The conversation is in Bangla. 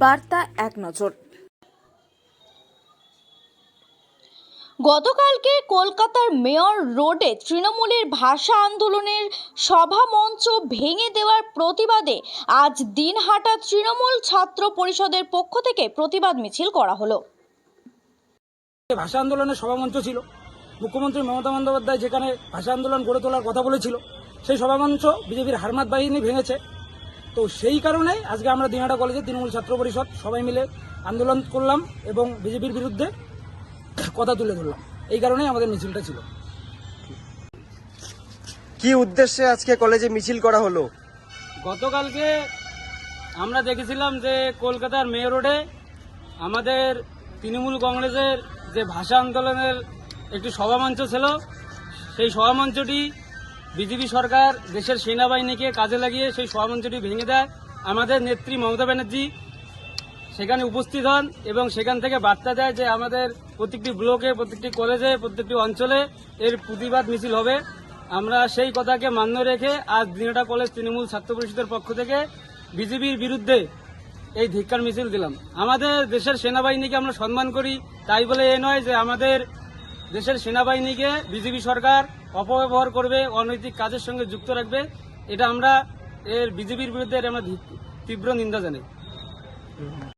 বার্তা এক নজর। গতকালকে কলকাতার মেয়র রোডে তৃণমূলের ভাষা আন্দোলনের সভা মঞ্চ ভেঙে দেওয়ার প্রতিবাদে আজ দিনহাটা তৃণমূল ছাত্র পরিষদের পক্ষ থেকে প্রতিবাদ মিছিল করা হলো। ভাষা আন্দোলনের সভামঞ্চ ছিল। মুখ্যমন্ত্রী মমতা বন্দ্যোপাধ্যায় যেখানে ভাষা আন্দোলন গড়ে তোলার কথা বলেছিল সেই সভামঞ্চ বিজেপির হারমাত বাহিনী ভেঙেছে। তো সেই কারণে আজকে আমরা দিনাটা কলেজে তৃণমূল ছাত্র পরিষদ সবাই মিলে আন্দোলন করলাম এবং বিজেপির বিরুদ্ধে কথা তুলে ধরলাম। এই কারণেই আমাদের মিছিলটা ছিল। কি উদ্দেশ্যে আজকে কলেজে মিছিল করা হলো? গতকালকে আমরা দেখেছিলাম যে কলকাতার মেয়র রোডে আমাদের তৃণমূল কংগ্রেসের যে ভাষা আন্দোলনের একটি সভামঞ্চ ছিল সেই সভামঞ্চটি বিজেপি সরকার দেশের সেনাবাহিনীকে কাজে লাগিয়ে সেই সভামঞ্চটি ভেঙে দেয়। আমাদের নেত্রী মমতা ব্যানার্জি সেখানে উপস্থিত হন এবং সেখান থেকে বার্তা দেয় যে আমাদের প্রত্যেকটি ব্লকে, প্রত্যেকটি কলেজে, প্রত্যেকটি অঞ্চলে এর প্রতিবাদ মিছিল হবে। আমরা সেই কথাকে মান্য রেখে আজ দিনটা কলেজ তৃণমূল ছাত্র পরিষদের পক্ষ থেকে বিজেপির বিরুদ্ধে এই ধিক্ষার মিছিল দিলাম। আমাদের দেশের সেনাবাহিনীকে আমরা সম্মান করি। তাই বলে এ নয় যে আমাদের দেশের সেনাবাহিনীকে বিজেপি সরকার অপব্যবহার করবে, অনৈতিক কাজের সঙ্গে যুক্ত রাখবে, এটা আমরা এর বিজেপির বিরুদ্ধে আমরা তীব্র নিন্দা জানাই।